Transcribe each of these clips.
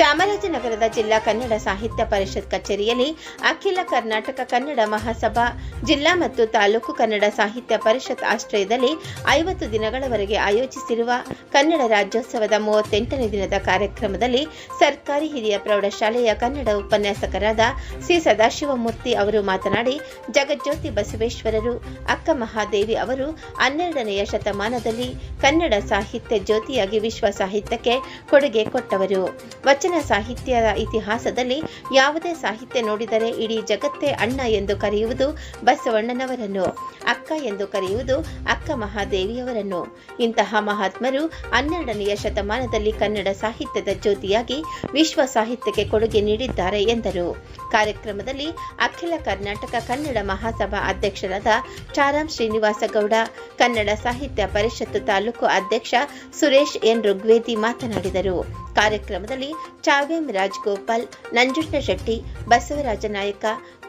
ಚಾಮರಾಜನಗರದ ಜಿಲ್ಲಾ ಕನ್ನಡ ಸಾಹಿತ್ಯ ಪರಿಷತ್ ಕಚೇರಿಯಲ್ಲಿ ಅಖಿಲ ಕರ್ನಾಟಕ ಕನ್ನಡ ಮಹಾಸಭಾ, ಜಿಲ್ಲಾ ಮತ್ತು ತಾಲೂಕು ಕನ್ನಡ ಸಾಹಿತ್ಯ ಪರಿಷತ್ ಆಶ್ರಯದಲ್ಲಿ ಐವತ್ತು ದಿನಗಳವರೆಗೆ ಆಯೋಜಿಸಿರುವ ಕನ್ನಡ ರಾಜ್ಯೋತ್ಸವದ ಮೂವತ್ತೆಂಟನೇ ದಿನದ ಕಾರ್ಯಕ್ರಮದಲ್ಲಿ ಸರ್ಕಾರಿ ಹಿರಿಯ ಪ್ರೌಢಶಾಲೆಯ ಕನ್ನಡ ಉಪನ್ಯಾಸಕರಾದ ಸಿ ಸದಾಶಿವಮೂರ್ತಿ ಅವರು ಮಾತನಾಡಿ, ಜಗಜ್ಯೋತಿ ಬಸವೇಶ್ವರರು, ಅಕ್ಕ ಮಹಾದೇವಿ ಅವರು ಹನ್ನೆರಡನೆಯ ಶತಮಾನದಲ್ಲಿ ಕನ್ನಡ ಸಾಹಿತ್ಯ ಜ್ಯೋತಿಯಾಗಿ ವಿಶ್ವ ಸಾಹಿತ್ಯಕ್ಕೆ ಕೊಡುಗೆ ಕೊಟ್ಟವರು. ವಚನ ಸಾಹಿತ್ಯದ ಇತಿಹಾಸದಲ್ಲಿ ಯಾವುದೇ ಸಾಹಿತ್ಯ ನೋಡಿದರೆ ಇಡೀ ಜಗತ್ತೇ ಅಣ್ಣ ಎಂದು ಕರೆಯುವುದು ಬಸವಣ್ಣನವರನ್ನು, ಅಕ್ಕ ಎಂದು ಕರೆಯುವುದು ಅಕ್ಕ ಮಹಾದೇವಿಯವರನ್ನು. ಇಂತಹ ಮಹಾತ್ಮರು ಹನ್ನೆರಡನೆಯ ಶತಮಾನದಲ್ಲಿ ಕನ್ನಡ ಸಾಹಿತ್ಯದ ಜ್ಯೋತಿಯಾಗಿ ವಿಶ್ವ ಸಾಹಿತ್ಯಕ್ಕೆ ಕೊಡುಗೆ ನೀಡಿದ್ದಾರೆ ಎಂದರು. ಕಾರ್ಯಕ್ರಮದಲ್ಲಿ ಅಖಿಲ ಕರ್ನಾಟಕ ಕನ್ನಡ ಮಹಾಸಭಾ ಅಧ್ಯಕ್ಷರಾದ ಚಾರಾಂ ಶ್ರೀನಿವಾಸ ಗೌಡ ಕನ್ನಡ ಸಾಹಿತ್ಯ ಪರಿಷತ್ತು ತಾಲೂಕು ಅಧ್ಯಕ್ಷ ಸುರೇಶ್ ಎನ್ ಋಗ್ವೇದಿ ಮಾತನಾಡಿದರು. ಕಾರ್ಯಕ್ರಮದಲ್ಲಿ ಚಾವೇಂ ರಾಜ್ಗೋಪಾಲ್, ನಂಜುಂಡ ಶೆಟ್ಟಿ, ಬಸವರಾಜ ನಾಯಕ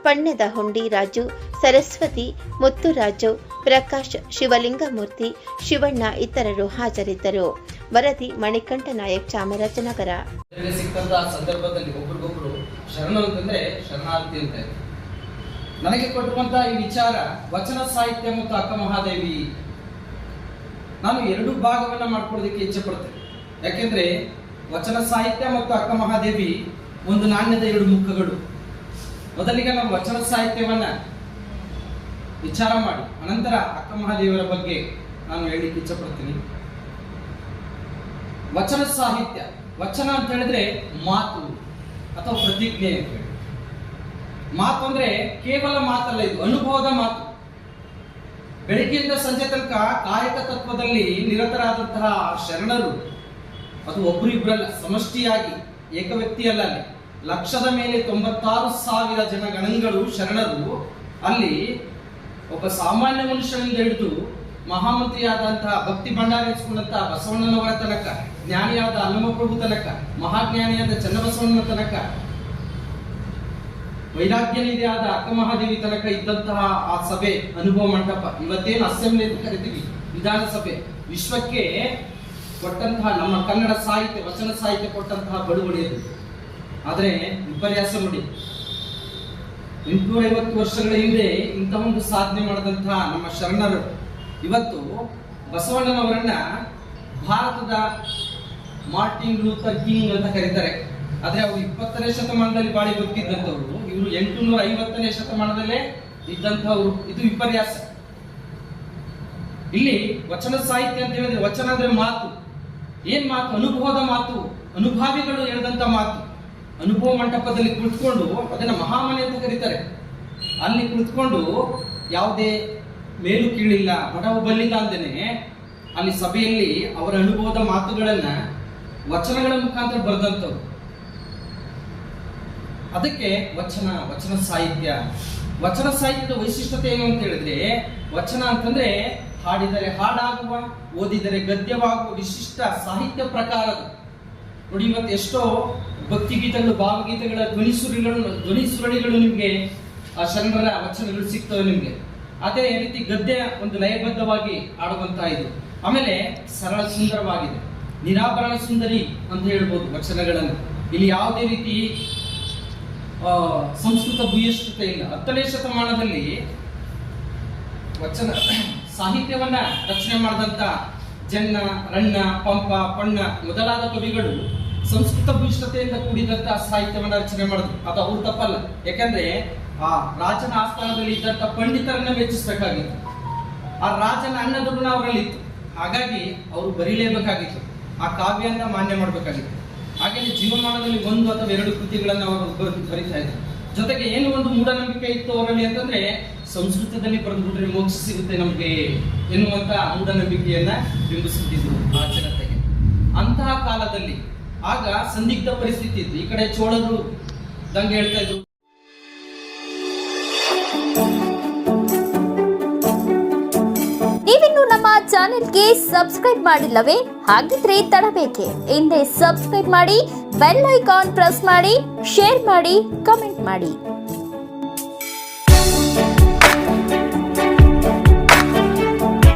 ಪಣ್ಯದ ಹುಂಡಿ ರಾಜು, ಸರಸ್ವತಿ ಮುತ್ತುರಾಜು ಪ್ರಕಾಶ್ ಶಿವಲಿಂಗಮೂರ್ತಿ, ಶಿವಣ್ಣ ಇತರರು ಹಾಜರಿದ್ದರು. ವರದಿ ಮಣಿಕಂಠ ನಾಯಕ್, ಚಾಮರಾಜನಗರ. ಸಂದರ್ಭದಲ್ಲಿ ಅಂತಂದ್ರೆ ಶರಣಾರ್ಥಿ ನನಗೆ ಕೊಟ್ಟಿರುವಂತ ಈ ವಿಚಾರ ವಚನ ಸಾಹಿತ್ಯ ಮತ್ತು ಅಕ್ಕ ಮಹಾದೇವಿ, ನಾನು ಎರಡು ಭಾಗವನ್ನ ಮಾಡ್ಕೊಳ್ಳೋದಕ್ಕೆ ಇಚ್ಛೆ ಪಡ್ತೇನೆ. ಯಾಕೆಂದ್ರೆ ವಚನ ಸಾಹಿತ್ಯ ಮತ್ತು ಅಕ್ಕ ಮಹಾದೇವಿ ಒಂದು ನಾಣ್ಯದ ಎರಡು ಮುಖಗಳು. ಮೊದಲಿಗೆ ನಾವು ವಚನ ಸಾಹಿತ್ಯವನ್ನ ವಿಚಾರ ಮಾಡಿ, ಅನಂತರ ಅಕ್ಕ ಮಹಾದೇವಿಯರ ಬಗ್ಗೆ ನಾನು ಹೇಳಿಕ್ಕೆ ಇಚ್ಛಪಡ್ತೀನಿ. ವಚನ ಸಾಹಿತ್ಯ, ವಚನ ಅಂತ ಹೇಳಿದ್ರೆ ಮಾತು ಅಥವಾ ಪ್ರತಿಜ್ಞೆ ಅಂತ ಹೇಳಿ. ಮಾತು ಅಂದ್ರೆ ಕೇವಲ ಮಾತಲ್ಲ, ಇದು ಅನುಭವದ ಮಾತು. ಬೆಳಗ್ಗೆಯಿಂದ ಸಂಜೆ ತನಕ ಕಾಯಕ ತತ್ವದಲ್ಲಿ ನಿರತರಾದಂತಹ ಶರಣರು ಅದು ಒಬ್ರು ಇಬ್ಬರಲ್ಲ ಸಮಷ್ಟಿಯಾಗಿ, ಏಕ ವ್ಯಕ್ತಿಯಲ್ಲ ಅಲ್ಲಿ. ಲಕ್ಷದ ಮೇಲೆ ತೊಂಬತ್ತಾರು ಸಾವಿರ ಜನ ಗಣಗಳು, ಶರಣರು, ಅಲ್ಲಿ ಒಬ್ಬ ಸಾಮಾನ್ಯ ಮನುಷ್ಯನಿಂದ ಹಿಡಿದು ಮಹಾಮಂತ್ರಿಯಾದಂತಹ ಭಕ್ತಿ ಭಂಡಾರ ಹೆಚ್ಚಿಕೊಂಡಂತಹ ಬಸವಣ್ಣನವರ ತನಕ, ಜ್ಞಾನಿಯಾದ ಅನ್ನಮಪ್ರಭು ತನಕ, ಮಹಾಜ್ಞಾನಿಯಾದ ಚನ್ನಬಸವಣ್ಣನ ತನಕ ವೈರಾಗ್ಯ ನಿಧಿಯಾದ ಅಕ್ಕ ಮಹಾದೇವಿ ತನಕ ಇದ್ದಂತಹ ಆ ಸಭೆ, ಅನುಭವ ಮಂಟಪ. ಇವತ್ತೇನು ಅಸೆಂಬ್ಲಿ ಅಂತ ಕರಿತೀವಿ? ವಿಧಾನಸಭೆ. ವಿಶ್ವಕ್ಕೆ ಕೊಟ್ಟಂತಹ ನಮ್ಮ ಕನ್ನಡ ಸಾಹಿತ್ಯ, ವಚನ ಸಾಹಿತ್ಯ ಕೊಟ್ಟಂತಹ ಬಳುವಳಿ ಅದು. ಆದ್ರೆ ವಿಪರ್ಯಾಸ ನೋಡಿ. ಎಂಟುನೂರ ಐವತ್ತು ವರ್ಷಗಳ ಹಿಂದೆ ಇಂತಹ ಒಂದು ಸಾಧನೆ ಮಾಡಿದಂತಹ ನಮ್ಮ ಶರಣರು, ಇವತ್ತು ಬಸವಣ್ಣನವರನ್ನ ಭಾರತದ ಮಾರ್ಟಿನ್ ಲೂಥರ್ ಕಿಂಗ್ ಅಂತ ಕರೀತಾರೆ. ಆದರೆ ಅವರು ಇಪ್ಪತ್ತನೇ ಶತಮಾನದಲ್ಲಿ ಬಾಳಿ ಬದುಕಿದ್ದಂಥವ್ರು ಇವರು ಎಂಟುನೂರ ಐವತ್ತನೇ ಶತಮಾನದಲ್ಲೇ ಇದ್ದಂಥವ್ರು. ಇದು ವಿಪರ್ಯಾಸ. ಇಲ್ಲಿ ವಚನ ಸಾಹಿತ್ಯ ಅಂತ ಹೇಳಿದ್ರೆ ವಚನ ಅಂದ್ರೆ ಮಾತು. ಏನ್ ಮಾತು? ಅನುಭವದ ಮಾತು. ಅನುಭಾವಿಗಳು ಹೇಳಿದಂತ ಮಾತು. ಅನುಭವ ಮಂಟಪದಲ್ಲಿ ಕುಳಿತುಕೊಂಡು ಅದನ್ನ ಮಹಾಮನೆ ಅಂತ ಕರೀತಾರೆ. ಅಲ್ಲಿ ಕುಳಿತುಕೊಂಡು ಯಾವುದೇ ಮೇಲು ಕೀಳಿಲ್ಲ, ಬಡವ ಬಲ್ಲಿಲ್ಲ ಅಂದೇನೆ ಅಲ್ಲಿ ಸಭೆಯಲ್ಲಿ ಅವರ ಅನುಭವದ ಮಾತುಗಳನ್ನ, ವಚನಗಳ ಮುಖಾಂತರ ಬರೆದಂಥವು ಅದಕ್ಕೆ ವಚನ ವಚನ ಸಾಹಿತ್ಯ. ವಚನ ಸಾಹಿತ್ಯದ ವೈಶಿಷ್ಟ್ಯತೆ ಏನು ಅಂತ ಹೇಳಿದ್ರೆ, ವಚನ ಅಂತಂದ್ರೆ ಹಾಡಿದರೆ ಹಾಡಾಗುವ, ಓದಿದರೆ ಗದ್ಯವಾಗುವ ವಿಶಿಷ್ಟ ಸಾಹಿತ್ಯ ಪ್ರಕಾರ. ನೋಡಿ, ಇವತ್ತು ಎಷ್ಟೋ ಭಕ್ತಿಗೀತೆಗಳು, ಭಾವಗೀತೆಗಳ ಧ್ವನಿ ಧ್ವನಿಸುರಳಿಗಳು ನಿಮಗೆ, ಆ ಶರಣರ ವಚನಗಳು ಸಿಗ್ತವೆ ನಿಮಗೆ. ಅದೇ ರೀತಿ ಗದ್ಯ ಒಂದು ಲಯಬದ್ಧವಾಗಿ ಆಡುವಂತ ಇದು. ಆಮೇಲೆ ಸರಳ ಸುಂದರವಾಗಿದೆ. ನಿರಾಭರಣ ಸುಂದರಿ ಅಂತ ಹೇಳ್ಬೋದು ವಚನಗಳನ್ನು. ಇಲ್ಲಿ ಯಾವುದೇ ರೀತಿ ಸಂಸ್ಕೃತ ಭೂಯಿಷ್ಠತೆ ಇಲ್ಲ. ಹತ್ತನೇ ಶತಮಾನದಲ್ಲಿ ವಚನ ಸಾಹಿತ್ಯವನ್ನ ರಚನೆ ಮಾಡಿದಂತ ಜನ್ನ ರಣ್ಣ ಪಂಪ, ಪಣ್ಣ ಮೊದಲಾದ ಕವಿಗಳು ಸಂಸ್ಕೃತ ಭೂಯಿಷ್ಠತೆಯಿಂದ ಕೂಡಿದಂತ ಸಾಹಿತ್ಯವನ್ನ ರಚನೆ ಮಾಡಿದ್ರು. ಅದು ಅವ್ರು ತಪ್ಪಲ್ಲ. ಯಾಕಂದ್ರೆ ಆ ರಾಜನ ಆಸ್ಥಾನದಲ್ಲಿ ಇದ್ದಂತ ಪಂಡಿತರನ್ನ ಮೆಚ್ಚಿಸಬೇಕಾಗಿತ್ತು. ಆ ರಾಜನ ಅನ್ನದ ಅವರಲ್ಲಿತ್ತು. ಹಾಗಾಗಿ ಅವರು ಬರೀಲೇಬೇಕಾಗಿತ್ತು. ಆ ಕಾವ್ಯನ್ನ ಮಾನ್ಯ ಮಾಡಬೇಕಾಗಿತ್ತು. ಹಾಗೆ ಜೀವಮಾನದಲ್ಲಿ ಒಂದು ಅಥವಾ ಎರಡು ಕೃತಿಗಳನ್ನು ಅವರು ಬರಿತಾ ಇದ್ರು. ಜೊತೆಗೆ ಏನು ಒಂದು ಮೂಢನಂಬಿಕೆ ಇತ್ತು ಅವರಲ್ಲಿ ಅಂತಂದ್ರೆ ಸಂಸ್ಕೃತದಲ್ಲಿ ಬರೆದ್ಬಿಟ್ರೆ ಮೋಕ್ಷ ಸಿಗುತ್ತೆ ನಮಗೆ ಎನ್ನುವಂತ ಮೂಢನಂಬಿಕೆಯನ್ನ ಬಿಂಬಿಸುತ್ತಿದ್ರು ಆ ಜನತೆಗೆ. ಅಂತಹ ಕಾಲದಲ್ಲಿ ಆಗ ಸಂದಿಗ್ಧ ಪರಿಸ್ಥಿತಿ ಇತ್ತು. ಈ ಕಡೆ ಚೋಳರು ದಂಗೆ ಹೇಳ್ತಾ ಇದ್ರು. ನೀವಿನ್ನು ನಮ್ಮ ಚಾನೆಲ್ಗೆ ಸಬ್ಸ್ಕ್ರೈಬ್ ಮಾಡಿಲ್ಲವೇ? ಹಾಗಿದ್ರೆ ತಡಬೇಕೆ. ಹಿಂದೆ ಸಬ್ಸ್ಕ್ರೈಬ್ ಮಾಡಿ, ಬೆಲ್ ಐಕಾನ್ ಪ್ರೆಸ್ ಮಾಡಿ, ಶೇರ್ ಮಾಡಿ, ಕಮೆಂಟ್ ಮಾಡಿ.